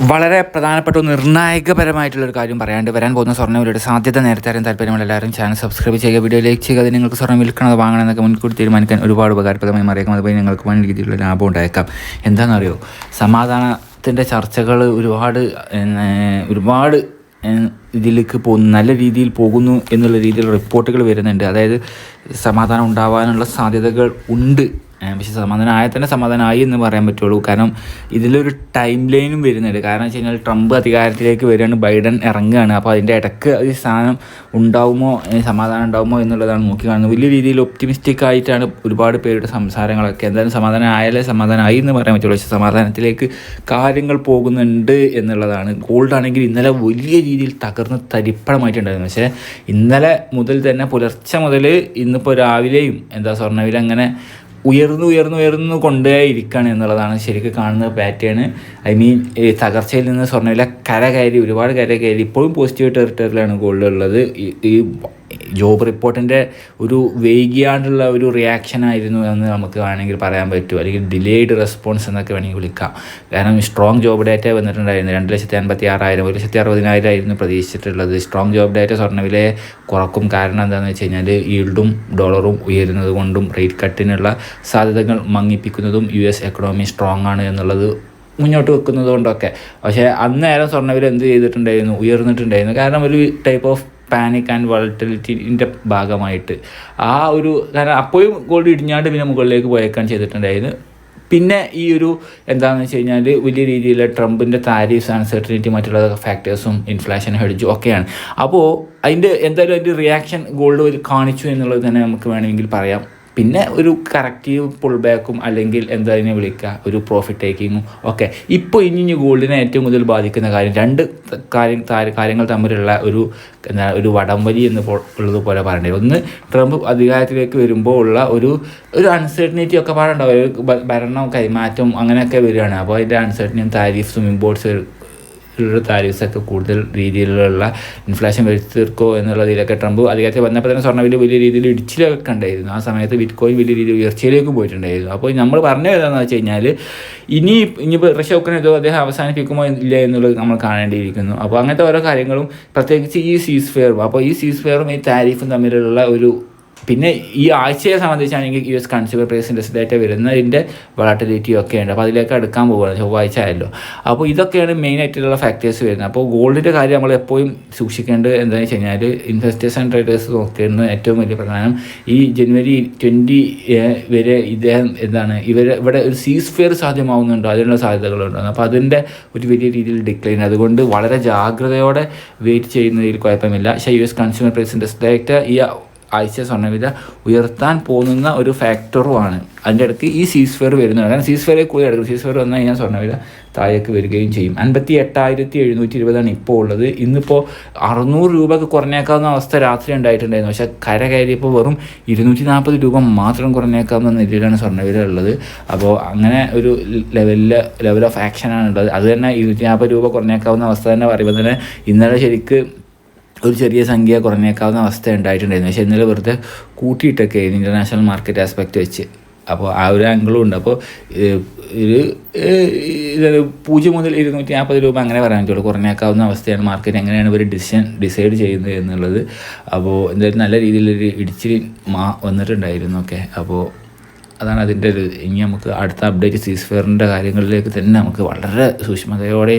വളരെ പ്രധാനപ്പെട്ട നിർണായകപരമായിട്ടുള്ളൊരു കാര്യം പറയാണ്ട് വരാൻ പോകുന്ന സ്വർണവിലയുടെ സാധ്യത നേരത്തെ അറിയാൻ താല്പര്യമുള്ള എല്ലാവരും ചാനൽ സബ്സ്ക്രൈബ് ചെയ്യുക വീഡിയോ ലൈക്ക് ചെയ്യുക അത് നിങ്ങൾക്ക് സ്വർണം വിൽക്കണത് വാങ്ങണം എന്നൊക്കെ മുൻകൂട്ടി തീരുമാനിക്കാൻ ഒരുപാട് ഉപകാരപ്രദമായി മറിയാം അതുപോലെ നിങ്ങൾക്ക് വൻ രീതിയിലുള്ള ലാഭം ഉണ്ടായേക്കാം. എന്താണെന്നറിയോ? സമാധാനത്തിന്റെ ചർച്ചകൾ ഒരുപാട് ഒരുപാട് ഇതിലേക്ക് പോകുന്നു നല്ല രീതിയിൽ പോകുന്നു എന്നുള്ള രീതിയിൽ റിപ്പോർട്ടുകൾ വരുന്നുണ്ട്. അതായത് സമാധാനം ഉണ്ടാവാനുള്ള സാധ്യതകൾ ഉണ്ട് പക്ഷേ സമാധാനമായ തന്നെ സമാധാനമായി എന്ന് പറയാൻ പറ്റുള്ളൂ. കാരണം ഇതിലൊരു ടൈം ലൈനും വരുന്നുണ്ട്. കാരണം വെച്ച് കഴിഞ്ഞാൽ ട്രംപ് അധികാരത്തിലേക്ക് വരികയാണ് ബൈഡൻ ഇറങ്ങുകയാണ്. അപ്പോൾ അതിന്റെ ഇടയ്ക്ക് ഈ സ്ഥാനം ഉണ്ടാവുമോ സമാധാനം ഉണ്ടാവുമോ എന്നുള്ളതാണ് നോക്കി കാണുന്നത് വലിയ രീതിയിൽ ഒപ്റ്റിമിസ്റ്റിക് ആയിട്ടാണ് ഒരുപാട് പേരുടെ സംസാരങ്ങളൊക്കെ. എന്തായാലും സമാധാനം ആയാലേ സമാധാനമായി എന്ന് പറയാൻ പറ്റുള്ളൂ. പക്ഷേ സമാധാനത്തിലേക്ക് കാര്യങ്ങൾ പോകുന്നുണ്ട് എന്നുള്ളതാണ്. ഗോൾഡ് ആണെങ്കിൽ ഇന്നലെ വലിയ രീതിയിൽ തകർന്ന് തരിപ്പണമായിട്ടുണ്ടായിരുന്നു. പക്ഷേ ഇന്നലെ മുതൽ തന്നെ പുലർച്ചെ മുതൽ ഇന്നിപ്പോൾ രാവിലെയും എന്താ സ്വർണവില അങ്ങനെ ഉയർന്നു ഉയർന്നു ഉയർന്നു കൊണ്ടേ ഇരിക്കുകയാണ് എന്നുള്ളതാണ് ശരിക്കും കാണുന്ന പാറ്റേൺ ഐ മീൻ തകർച്ചയിൽ നിന്ന് സ്വർണവില കര കയറി ഒരുപാട് കര കയറി ഇപ്പോഴും പോസിറ്റീവ് ടെറിട്ടറിയിലാണ് ഗോൾഡ് ഉള്ളത്. ഈ ജോബ് റിപ്പോർട്ടിന്റെ ഒരു വൈകിയാണ്ടുള്ള ഒരു റിയാക്ഷൻ ആയിരുന്നു എന്ന് നമുക്ക് വേണമെങ്കിൽ പറയാൻ പറ്റും. അല്ലെങ്കിൽ ഡിലേഡ് റെസ്പോൺസ് എന്നൊക്കെ വേണമെങ്കിൽ വിളിക്കാം. കാരണം സ്ട്രോങ് ജോബ് ഡാറ്റ വന്നിട്ടുണ്ടായിരുന്നു. രണ്ട് ലക്ഷത്തി അൻപത്തി ആറായിരം ഒരു ലക്ഷത്തി അറുപതിനായിരം ആയിരുന്നു പ്രതീക്ഷിച്ചിട്ടുള്ളത്. സ്ട്രോങ് ജോബ് ഡാറ്റ സ്വർണവിലെ കുറക്കും കാരണം എന്താണെന്ന് വെച്ച് കഴിഞ്ഞാൽ ഈൽഡും ഡോളറും ഉയരുന്നത് കൊണ്ടും റേറ്റ് കട്ടിനുള്ള സാധ്യതകൾ മങ്ങിപ്പിക്കുന്നതും യു എസ് എക്കണോമി സ്ട്രോങ് ആണ് എന്നുള്ളത് മുന്നോട്ട് വെക്കുന്നത് കൊണ്ടൊക്കെ. പക്ഷേ അന്നേരം സ്വർണവില എന്ത് ചെയ്തിട്ടുണ്ടായിരുന്നു? ഉയർന്നിട്ടുണ്ടായിരുന്നു. കാരണം ഒരു ടൈപ്പ് ഓഫ് പാനിക് ആൻഡ് വോളറ്റിലിറ്റിന്റെ ഭാഗമായിട്ട്. ആ ഒരു കാരണം അപ്പോഴും ഗോൾഡ് ഇടിഞ്ഞാണ്ട് പിന്നെ മുകളിലേക്ക് പോയേക്കാൻ ചെയ്തിട്ടുണ്ടായിരുന്നു. പിന്നെ ഈ ഒരു എന്താണെന്ന് വെച്ച് കഴിഞ്ഞാൽ വലിയ രീതിയിൽ ട്രംപിന്റെ താരീഫ്സ് അൺസർട്ടനിറ്റി മറ്റുള്ള ഫാക്ടേഴ്സും ഇൻഫ്ലേഷൻ ഹെഡ്ജും ഒക്കെയാണ്. അപ്പോൾ അതിന്റെ എന്തായാലും അതിന്റെ റിയാക്ഷൻ ഗോൾഡ് കാണിച്ചു എന്നുള്ളത് തന്നെ നമുക്ക് വേണമെങ്കിൽ പറയാം. പിന്നെ ഒരു കറക്റ്റീവ് പുൾ ബാക്കും അല്ലെങ്കിൽ എന്താ അതിനെ വിളിക്കുക? ഒരു പ്രോഫിറ്റ് ടേക്കിങ്ങും ഒക്കെ. ഇപ്പോൾ ഇനി ഗോൾഡിനെ ഏറ്റവും കൂടുതൽ ബാധിക്കുന്ന കാര്യം രണ്ട് കാര്യം കാര്യങ്ങൾ തമ്മിലുള്ള ഒരു എന്താ ഒരു വടംവലി എന്ന് ഉള്ളതുപോലെ പറയേണ്ടത് ഒന്ന് ട്രംപ് അധികാരത്തിലേക്ക് വരുമ്പോൾ ഉള്ള ഒരു ഒരു അൺസർട്ടനിറ്റി ഒക്കെ പാടുണ്ടാവും ഭരണം കൈമാറ്റം അങ്ങനെയൊക്കെ വരികയാണ്. അപ്പോൾ അതിന്റെ അൺസർട്ടനിയും താരിഫ്സും ഇമ്പോർട്ട്സ് ഉള്ള താരിഫ്സ് ഒക്കെ കൂടുതൽ രീതിയിലുള്ള ഇൻഫ്ലേഷൻ വരുത്തി എന്നുള്ള എന്നുള്ളതിലൊക്കെ ട്രംപ് അധികാരത്തിൽ വന്നപ്പോൾ തന്നെ സ്വർണവില വലിയ രീതിയിൽ ഇടിച്ചിലൊക്കെ ഉണ്ടായിരുന്നു ആ സമയത്ത് ബിറ്റ്കോയിൻ വലിയ രീതിയിൽ ഉയർച്ചയിലേക്ക് പോയിട്ടുണ്ടായിരുന്നു. അപ്പോൾ നമ്മൾ പറഞ്ഞു എന്താണെന്ന് വെച്ച് കഴിഞ്ഞാൽ ഇനി ഇനിയിപ്പോൾ റഷ്യ ഒക്കെ അദ്ദേഹം അവസാനിപ്പിക്കുമോ ഇല്ല എന്നുള്ളത് നമ്മൾ കാണേണ്ടിയിരിക്കുന്നു. അപ്പോൾ അങ്ങനത്തെ ഓരോ കാര്യങ്ങളും പ്രത്യേകിച്ച് ഈ സീസ് ഫെയറും അപ്പോൾ ഈ സീസ് ഫെയറും ഈ താരിഫും തമ്മിലുള്ള ഒരു പിന്നെ ഈ ആഴ്ചയെ സംബന്ധിച്ചാണെങ്കിൽ U S consumer price index data വരുന്നതിന്റെ വളട്ടിലിറ്റി ഒക്കെ ഉണ്ട് അപ്പോൾ അതിലേക്ക് അടുക്കാൻ പോവുകയാണ്. ചൊവ്വാഴ്ച ആയല്ലോ. അപ്പോൾ ഇതൊക്കെയാണ് മെയിൻ ആയിട്ടുള്ള ഫാക്ടേഴ്സ് വരുന്നത്. അപ്പോൾ ഗോൾഡിന്റെ കാര്യം നമ്മൾ എപ്പോഴും സൂക്ഷിക്കേണ്ടത് എന്താണെന്ന് വെച്ച് കഴിഞ്ഞാൽ ഇൻവെസ്റ്റേഴ്സ് ആൻഡ് ട്രേഡേഴ്സ് നോക്കുന്നത് ഏറ്റവും വലിയ പ്രധാനം ഈ ജനുവരി ട്വന്റി വരെ ഇദ്ദേഹം എന്താണ് ഇവർ ഇവിടെ ഒരു സീസ് ഫെയർ സാധ്യമാവുന്നുണ്ടോ. അതിനുള്ള സാധ്യതകളുണ്ടോ. അപ്പോൾ അതിന്റെ ഒരു വലിയ രീതിയിൽ ഡിക്ലൈൻ അതുകൊണ്ട് വളരെ ജാഗ്രതയോടെ വെയിറ്റ് ചെയ്യുന്നതിൽ കുഴപ്പമില്ല. പക്ഷേ U S consumer price index data ഈ ആഴ്ച സ്വർണവില ഉയർത്താൻ പോകുന്ന ഒരു ഫാക്ടറുമാണ്. അതിന്റെ ഇടയ്ക്ക് ഈ സീസ് ഫെയർ വരുന്നതാണ് കാരണം സീസ് ഫെയറിൽ കൂടുതൽ എടുക്കും സീസ് ഫെയർ വന്നു കഴിഞ്ഞാൽ സ്വർണവില താഴേക്ക് വരികയും ചെയ്യും. അൻപത്തി എട്ടായിരത്തി എഴുന്നൂറ്റി ഇരുപതാണ് ഇപ്പോൾ ഉള്ളത്. ഇന്നിപ്പോൾ അറുന്നൂറ് രൂപയ്ക്ക് കുറഞ്ഞേക്കാവുന്ന അവസ്ഥ രാത്രി ഉണ്ടായിട്ടുണ്ടായിരുന്നു. പക്ഷേ കര കയറിയപ്പോൾ വെറും ഇരുന്നൂറ്റി നാൽപ്പത് രൂപ മാത്രം കുറഞ്ഞേക്കാവുന്ന നിലയിലാണ് സ്വർണവില ഉള്ളത്. അപ്പോൾ അങ്ങനെ ഒരു ലെവലിൽ ലെവൽ ഓഫ് ആക്ഷനാണ് ഉള്ളത്. അത് തന്നെ ഇരുന്നൂറ്റി നാൽപ്പത് രൂപ കുറഞ്ഞേക്കാവുന്ന അവസ്ഥ തന്നെ പറയുമ്പോൾ തന്നെ ഇന്നലെ ശരിക്ക് ഒരു ചെറിയ സംഖ്യ കുറഞ്ഞേക്കാവുന്ന അവസ്ഥ ഉണ്ടായിട്ടുണ്ടായിരുന്നു പക്ഷേ ഇന്നലെ വെറുതെ കൂട്ടിയിട്ടൊക്കെ ഇന്റർനാഷണൽ മാർക്കറ്റ് ആസ്പെക്റ്റ് വെച്ച്. അപ്പോൾ ആ ഒരു ആംഗിളും ഉണ്ട്. അപ്പോൾ ഒരു ഏഹ്, ഇത് പൂജ്യം മുതൽ ഇരുന്നൂറ്റി നാൽപ്പത് രൂപ അങ്ങനെ പറയാൻ പറ്റുള്ളൂ. കുറഞ്ഞേക്കാവുന്ന അവസ്ഥയാണ് മാർക്കറ്റ് എങ്ങനെയാണ് ഇവർ ഡിസിഷൻ ഡിസൈഡ് ചെയ്യുന്നത് എന്നുള്ളത്. അപ്പോൾ എന്തായാലും നല്ല രീതിയിലൊരു ഇടിച്ചിൽ മാ വന്നിട്ടുണ്ടായിരുന്നു ഒക്കെ. അപ്പോൾ അതാണ് അതിന്റെ ഒരു ഇനി നമുക്ക് അടുത്ത അപ്ഡേറ്റ് സീസ് ഫെയറിന്റെ കാര്യങ്ങളിലേക്ക് തന്നെ നമുക്ക് വളരെ സൂക്ഷ്മതയോടെ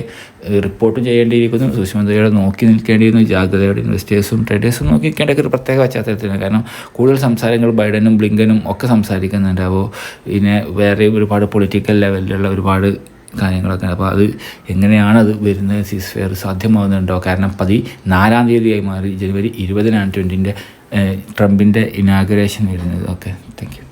റിപ്പോർട്ടും ചെയ്യേണ്ടിയിരിക്കുന്നു. സൂക്ഷ്മതയോടെ നോക്കി നിൽക്കേണ്ടിയിരുന്നു. ജാഗ്രതയോടെ ഇൻവെസ്റ്റേഴ്സും ട്രേഡേഴ്സും നോക്കി നിൽക്കേണ്ട ഒരു പ്രത്യേക പശ്ചാത്തലത്തിലാണ്. കാരണം കൂടുതൽ സംസാരങ്ങൾ ബൈഡനും ബ്ലിങ്കനും ഒക്കെ സംസാരിക്കുന്നുണ്ട്. അപ്പോൾ പിന്നെ വേറെ ഒരുപാട് പൊളിറ്റിക്കൽ ലെവലിലുള്ള ഒരുപാട് കാര്യങ്ങളൊക്കെ അപ്പോൾ അത് എങ്ങനെയാണ് അത് വരുന്നത്? സീസ് ഫെയർ സാധ്യമാകുന്നുണ്ടോ കാരണം പതി നാലാം തീയതിയായി മാറി. ജനുവരി ഇരുപതിനാണ് ട്വന്റിന്റെ ട്രംപിന്റെ ഇനാഗുറേഷൻ വരുന്നത്. Okay thank you